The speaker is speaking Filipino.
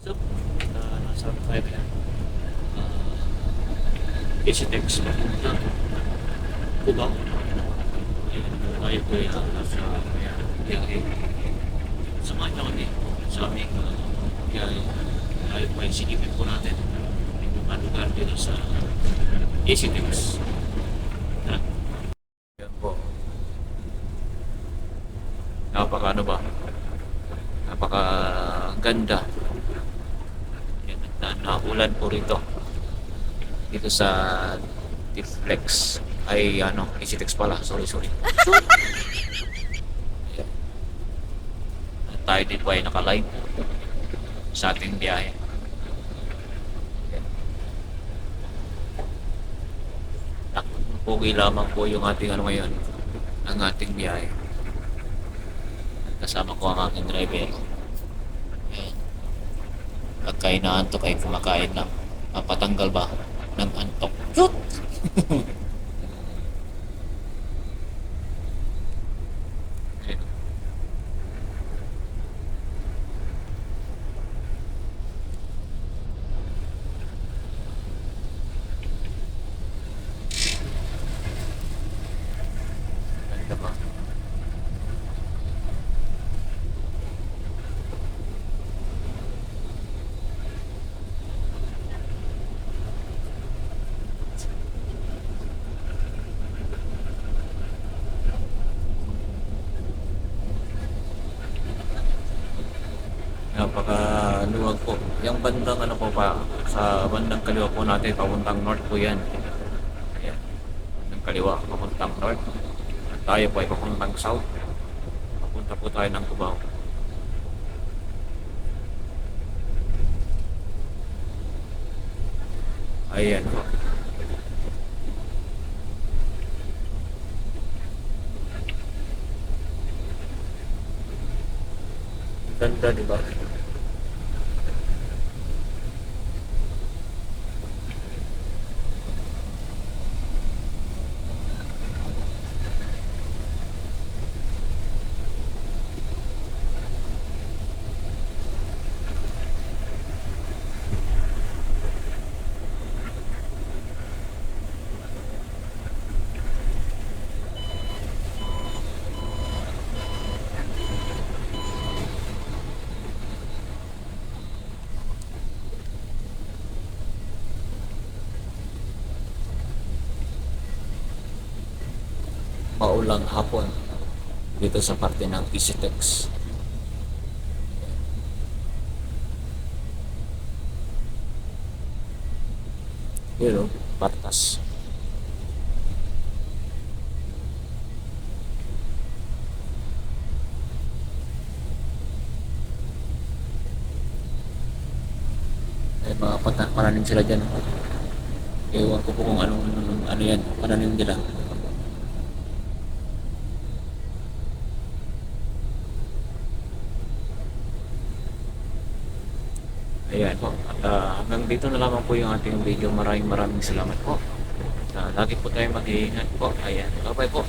Ito, uh, nasa tayo kaya. Uh, Isitex papunta. Cubao. Ayan, tayo po yan. Nasa kaya biyahe. Samahan niyo kami sa aming uh, biyahe. Tayo po ay sigipin po natin yung mga lugar dito sa Isitex. Ha? Yan po. Napaka ano ba? Napaka ganda. Naulan po rito. Dito sa Tiflex. Ay ano, Isitex pala. Sorry, sorry. At Tayo din po ay nakalive sa ating biyahe. Ayan. Ah, Pugi lamang po yung ating ano ngayon, ang ating biyahe. Kasama ko ang aking driver. Pagka inaantok ay kumakain lang. Mapatanggal ba ng antok? Shoot! Ayan. Ganda ba? Napaka-luwag po. Yung bandang ano po pa, sa bandang kaliwa po natin, papuntang north po yan. Ayan. Bandang kaliwa, papuntang north. At tayo po ay papuntang south. Papunta po tayo ng Cubao. Ayan po. Ganda, di ba? Maulang hapon dito sa parte ng Isitex. Yun o, patas. Ay, mga pata- pananim sila dyan. Ewan ko po kung anong, ano yan, pananim nila. Ayan po. At ah, hanggang dito na lamang po yung ating video. Maraming maraming salamat po. Uh, lagi po tayo mag-iingat po. Ayan. Bye-bye po.